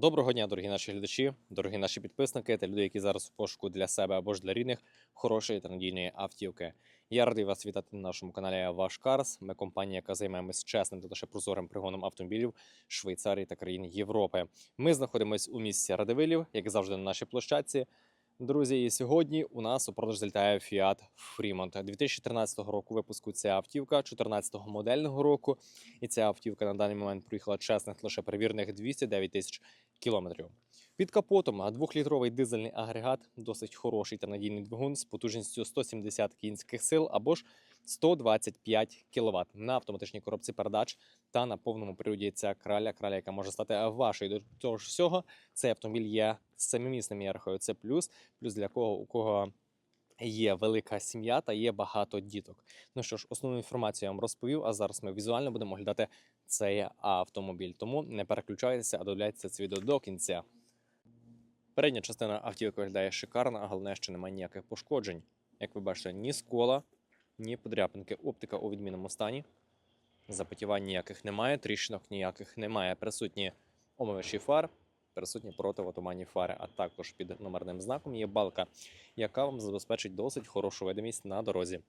Доброго дня, дорогі наші глядачі, дорогі наші підписники та люди, які зараз у пошуку для себе або ж для рідних хорошої та надійної автівки. Я радий вас вітати на нашому каналі Ваш Карс. Ми компанія, яка займаємось чесним та лише прозорим пригоном автомобілів Швейцарії та країн Європи. Ми знаходимося у місці Радивилів, як завжди на нашій площадці. Друзі, і сьогодні у нас у продаж залітає Fiat Fremont 2013 року випуску. Ця автівка 14-го модельного року. І ця автівка на даний момент проїхала чесних лише перевірених 209 тисяч кілометрів. Під капотом двохлітровий дизельний агрегат, досить хороший та надійний двигун з потужністю 170 кінських сил або ж 125 кВт на автоматичній коробці передач та на повному приводі ця краля, краля, яка може стати вашою. До того ж всього, цей автомобіль є семимісним, я рахую. Це плюс, плюс для кого у кого. Є велика сім'я та є багато діток. Ну що ж, основну інформацію я вам розповів, а зараз ми візуально будемо оглядати цей автомобіль. Тому не переключайтеся, а додивляйтеся це відео до кінця. Передня частина автівки виглядає шикарно, а головне, що немає ніяких пошкоджень. Як ви бачите, ні скола, ні подряпинки. Оптика у відмінному стані. Запотівань ніяких немає, тріщинок ніяких немає. Присутні омивачі фар, присутні противотуманні фари, а також під номерним знаком є балка, яка вам забезпечить досить хорошу видимість на дорозі.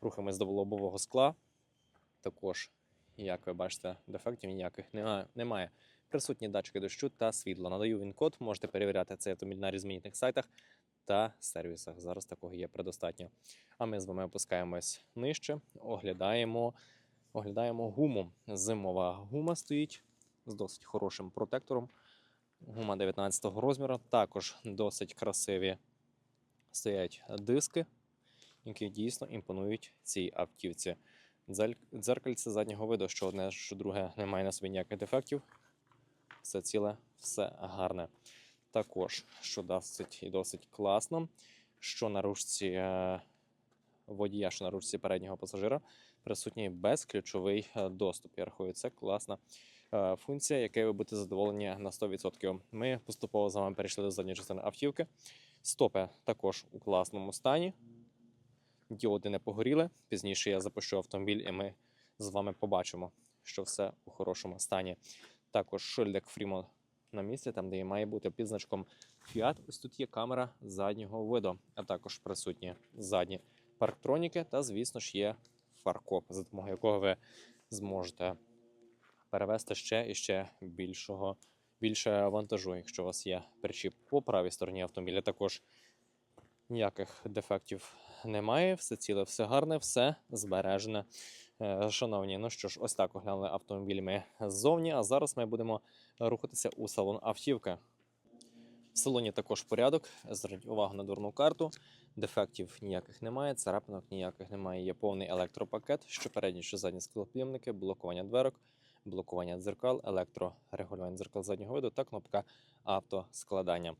Рухаємось до лобового скла. Також, як ви бачите, дефектів ніяких немає. Присутні датчики дощу та світла. Надаю він код, можете перевіряти цей автомобіль на різноманітних сайтах та сервісах. Зараз такого є предостатньо. А ми з вами опускаємось нижче, оглядаємо, оглядаємо гуму. Зимова гума стоїть з досить хорошим протектором. Гума 19 розміру. Також досить красиві стоять диски, які дійсно імпонують цій автівці. Дзеркальце заднього виду, що одне, що друге, немає на собі ніяких дефектів. Все ціле, все гарне. Також, що досить і досить класно, що на ручці е, водія, що на ручці переднього пасажира присутній безключовий е, доступ. Я рахую, це класна е, функція, якою ви будете задоволені на 100%. Ми поступово з вами перейшли до задньої частини автівки. Стопи також у класному стані. Діоди не погоріли. Пізніше я запущу автомобіль, і ми з вами побачимо, що все у хорошому стані. Також шильдик Fremont на місці, там, де і має бути під значком Fiat. Ось тут є камера заднього виду, а також присутні задні парктроніки та, звісно ж, є фаркоп, за допомогою якого ви зможете перевести ще і ще більшого, більше вантажу, якщо у вас є причіп по правій стороні автомобіля. Також ніяких дефектів немає, все ціле, все гарне, все збережене. Е, Шановні, ну що ж, ось так оглянули автомобіль ми ззовні, а зараз ми будемо рухатися у салон автівки. В салоні також порядок. Зверніть увагу на дурну карту. Дефектів ніяких немає, царапинок ніяких немає. Є повний електропакет, що передні, що задні склопідйомники, блокування дверок, блокування дзеркал, електрорегулювання дзеркал заднього виду та кнопка автоскладання.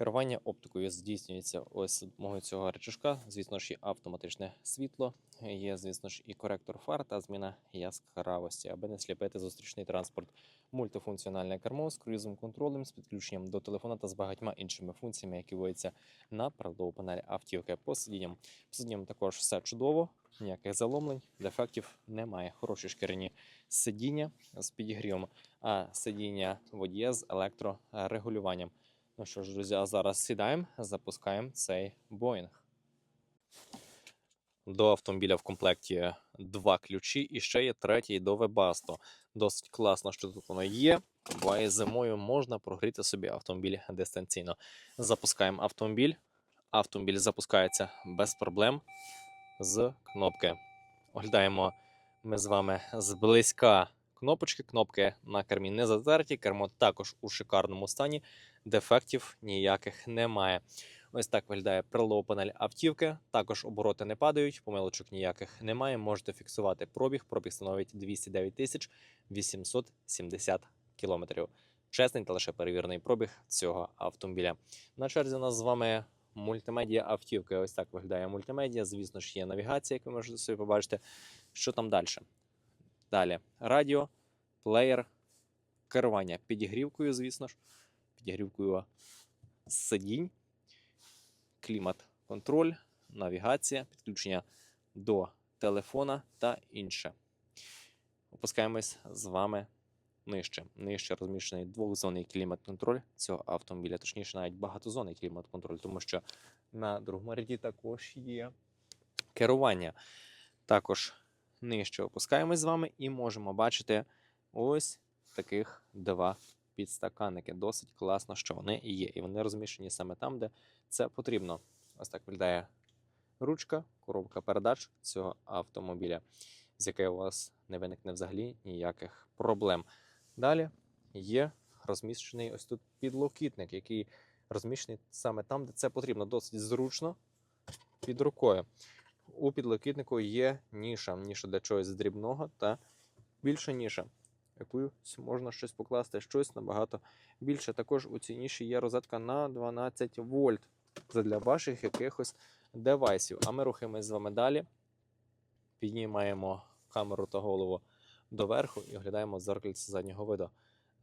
Керування оптикою здійснюється ось допомогою цього речашка. Звісно ж, і автоматичне світло, є, звісно ж, і коректор фар та зміна яскравості, аби не сліпити зустрічний транспорт. Мультифункціональне кермо з круїзовим контролем, з підключенням до телефона та з багатьма іншими функціями, які вводяться на передову панелі автівки. По сидінням. По сидінням також все чудово, ніяких заломлень, дефектів немає. Хороші шкіряні сидіння з підігрівом, а сидіння водія з електрорегулюванням. Ну що ж, друзі, а зараз сідаємо, запускаємо цей Боїнг. До автомобіля в комплекті два ключі і ще є третій до Webasto. Досить класно, що тут воно є. Буває зимою можна прогріти собі автомобіль дистанційно. Запускаємо автомобіль. Автомобіль запускається без проблем з кнопки. Оглядаємо ми з вами зблизька кнопочки. Кнопки на кермі не затерті, кермо також у шикарному стані дефектів ніяких немає. Ось так виглядає прилова панель автівки. Також обороти не падають, помилочок ніяких немає. Можете фіксувати пробіг. Пробіг становить 209 тисяч 870 кілометрів. Чесний та лише перевірений пробіг цього автомобіля. На черзі у нас з вами мультимедіа автівки. Ось так виглядає мультимедіа. Звісно ж, є навігація, як ви можете собі побачити. Що там далі? Далі радіо, плеєр, керування підігрівкою, звісно ж підігрівкою сидінь, клімат-контроль, навігація, підключення до телефона та інше. Опускаємось з вами нижче. Нижче розміщений двохзонний клімат-контроль цього автомобіля, точніше, навіть багатозонний клімат-контроль, тому що на другому ряді також є керування. Також нижче опускаємось з вами і можемо бачити ось таких два підстаканники. Досить класно, що вони є. І вони розміщені саме там, де це потрібно. Ось так виглядає ручка, коробка передач цього автомобіля, з якою у вас не виникне взагалі ніяких проблем. Далі є розміщений ось тут підлокітник, який розміщений саме там, де це потрібно. Досить зручно під рукою. У підлокітнику є ніша, ніша для чогось дрібного та більша ніша, якусь можна щось покласти, щось набагато більше. Також у цій ніші є розетка на 12 вольт для ваших якихось девайсів. А ми рухаємось з вами далі. Піднімаємо камеру та голову доверху і оглядаємо дзеркальце заднього виду.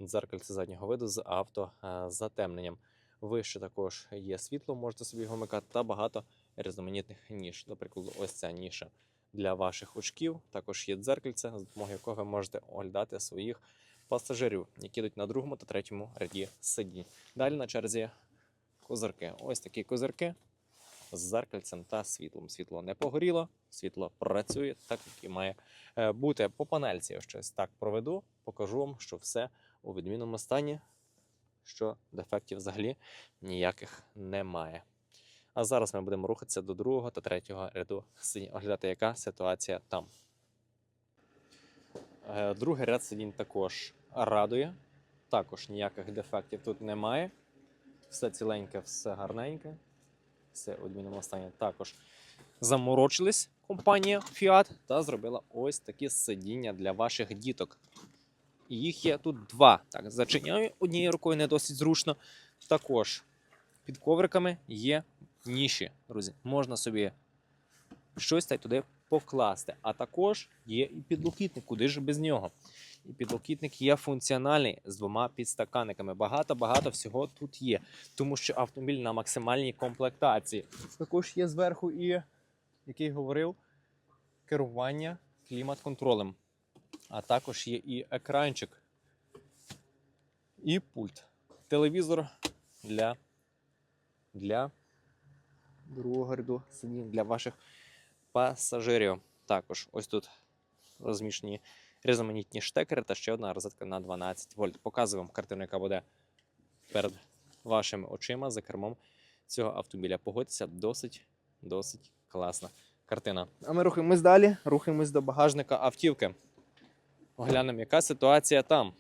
Дзеркальце заднього виду з автозатемненням. Вище також є світло, можете собі його вмикати, та багато різноманітних ніж. До ось ця ніша для ваших очків. Також є дзеркальце, за допомогою якого ви можете оглядати своїх пасажирів, які йдуть на другому та третьому ряді сидінь. Далі на черзі козирки. Ось такі козирки з зеркальцем та світлом. Світло не погоріло, світло працює так, як і має е, бути. По панельці я щось так проведу, покажу вам, що все у відмінному стані, що дефектів взагалі ніяких немає. А зараз ми будемо рухатися до другого та третього ряду сидінь, оглядати, яка ситуація там. Е, Другий ряд сидінь також радує. Також ніяких дефектів тут немає. Все ціленьке, все гарненьке. Все у відмінному стані. Також заморочились компанія Fiat та зробила ось такі сидіння для ваших діток. І їх є тут два. Так, зачиняю однією рукою не досить зручно. Також під ковриками є ніші, друзі. Можна собі щось та й туди покласти. А також є і підлокітник, куди ж без нього. І підлокітник є функціональний з двома підстаканниками. Багато-багато всього тут є, тому що автомобіль на максимальній комплектації. Також є зверху і, який говорив, керування клімат-контролем. А також є і екранчик, і пульт. Телевізор для, для другого ряду сидінь для ваших пасажирів. Також ось тут розміщені різноманітні штекери та ще одна розетка на 12 вольт. Показую вам картину, яка буде перед вашими очима за кермом цього автомобіля. Погодьтеся, досить, досить класна картина. А ми рухаємось далі, рухаємось до багажника автівки. Оглянемо, яка ситуація там.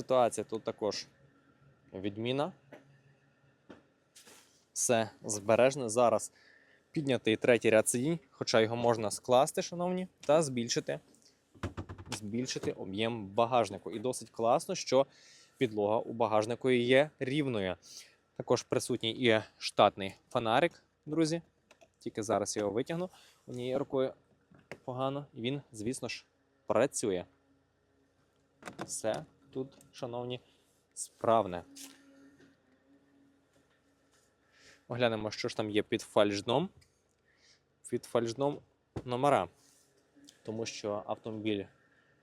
Ситуація тут також відміна. Все збережне. Зараз піднятий третій ряд сидінь, хоча його можна скласти, шановні, та збільшити, збільшити об'єм багажнику. І досить класно, що підлога у багажнику є рівною. Також присутній і штатний фонарик, друзі. Тільки зараз його витягну однією рукою погано. І він, звісно ж, працює. Все тут, шановні, справне. Оглянемо, що ж там є під фальшдом. Під фальшдом номера. Тому що автомобіль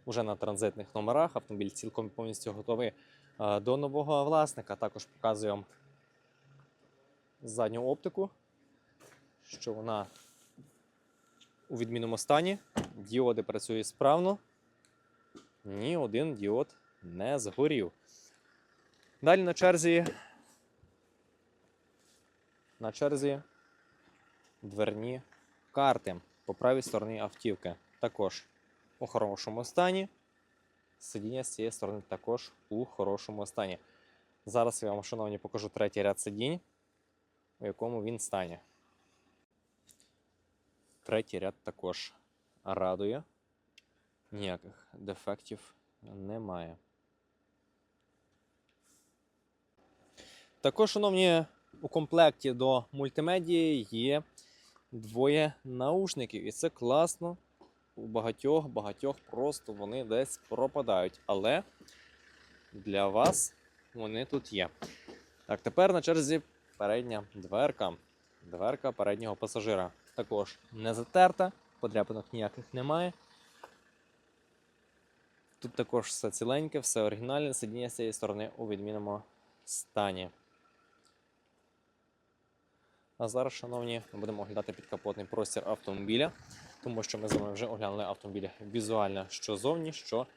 вже на транзитних номерах, автомобіль цілком повністю готовий е, до нового власника. Також показую вам задню оптику, що вона у відмінному стані. Діоди працюють справно. Ні один діод не згорів. Далі на черзі. На черзі дверні карти по правій стороні автівки. Також у хорошому стані. Сидіння з цієї сторони також у хорошому стані. Зараз я вам, шановні, покажу третій ряд сидінь, у якому він стані. Третій ряд також радує. Ніяких дефектів немає. Також, шановні, у комплекті до мультимедії є двоє наушників, і це класно. У багатьох багатьох просто вони десь пропадають. Але для вас вони тут є. Так, тепер на черзі передня дверка. Дверка переднього пасажира. також не затерта, подряпинок ніяких немає. Тут також все ціленьке, все оригінальне, сидіння з цієї сторони у відмінному стані. А зараз, шановні, ми будемо оглядати підкапотний простір автомобіля, тому що ми з вами вже оглянули автомобіль візуально, що зовні, що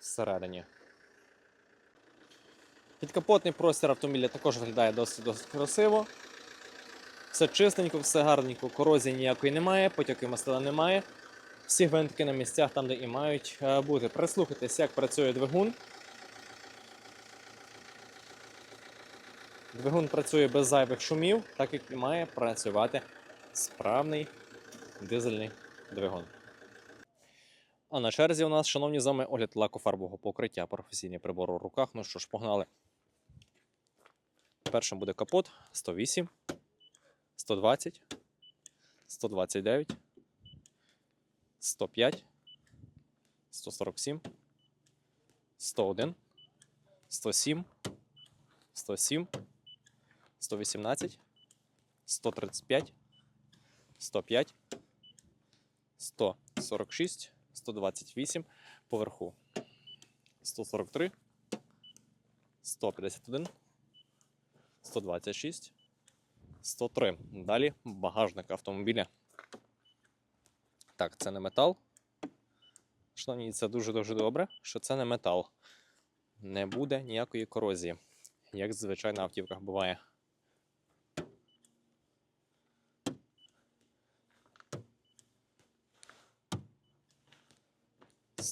всередині. Підкапотний простір автомобіля також виглядає досить досить красиво. Все чистенько, все гарненько, корозії ніякої немає, потяки мастила немає. Всі гвинтики на місцях там, де і мають е, бути. Прислухайтесь, як працює двигун. Двигун працює без зайвих шумів, так як і має працювати справний дизельний двигун. А на черзі у нас, шановні з вами, огляд лакофарбового покриття, професійний прибор у руках. Ну що ж, погнали. Першим буде капот 108, 120, 129, 105, 147, 101, 107, 107, 118, 135, 105, 146, 128 поверху, 143, 151, 126, 103. Далі багажник автомобіля. Так, це не метал. Шановні, це дуже-дуже добре, що це не метал. Не буде ніякої корозії, як звичайно автівках буває.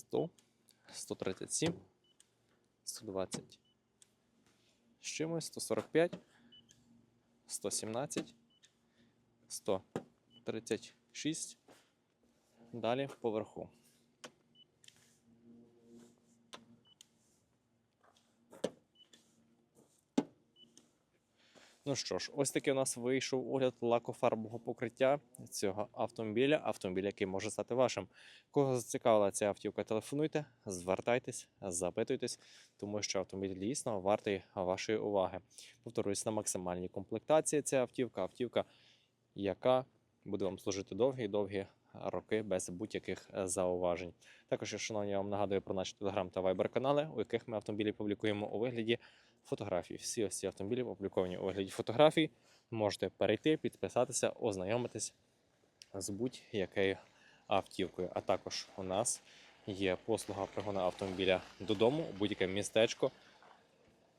Сто, 137, 120. З чимось, 145, 117, 136. Далі поверху. Ну що ж, ось такий у нас вийшов огляд лакофарбового покриття цього автомобіля. Автомобіль, який може стати вашим. Кого зацікавила ця автівка, телефонуйте, звертайтесь, запитуйтесь, тому що автомобіль дійсно вартий вашої уваги. Повторюсь, на максимальній комплектації ця автівка, автівка, яка буде вам служити довгі-довгі роки без будь-яких зауважень. Також, шановні, я вам нагадую про наші телеграм та вайбер канали, у яких ми автомобілі публікуємо у вигляді фотографій. Всі ось ці автомобілі опубліковані у вигляді фотографій. Можете перейти, підписатися, ознайомитись з будь-якою автівкою. А також у нас є послуга пригону автомобіля додому, будь-яке містечко,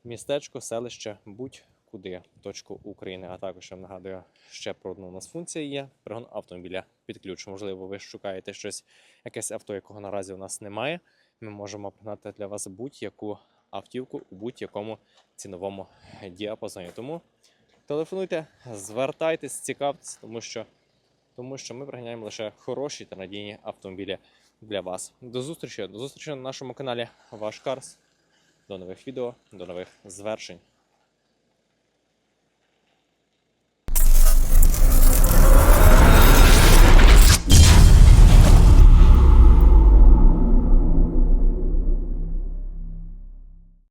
містечко, селище, будь-куди, точку України. А також я вам нагадую ще про одну у нас функція є пригон автомобіля під ключ. Можливо, ви шукаєте щось, якесь авто, якого наразі у нас немає. Ми можемо пригнати для вас будь-яку автівку у будь-якому ціновому діапазоні. Тому телефонуйте, звертайтесь, цікавтесь, тому що, тому що ми приганяємо лише хороші та надійні автомобілі для вас. До зустрічі, до зустрічі на нашому каналі Ваш Карс. До нових відео, до нових звершень.